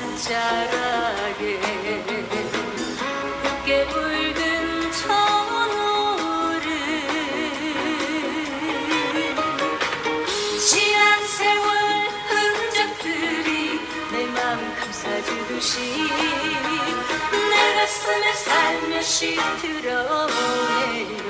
잔잔하게 늦게 울든 천호를 지난 세월 흔적들이 내 마음 감싸주듯이 내 가슴에 살며시 들어오네요.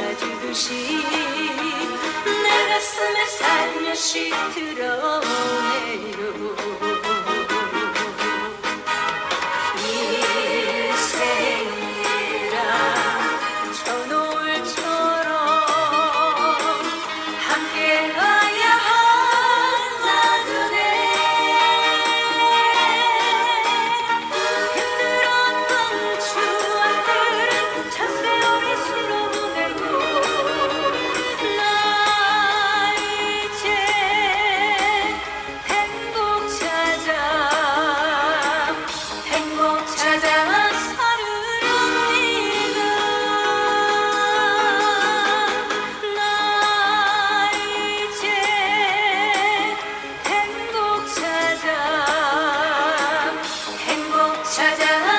사주듯이 내 가슴에 살며시 들어오네. 찾아.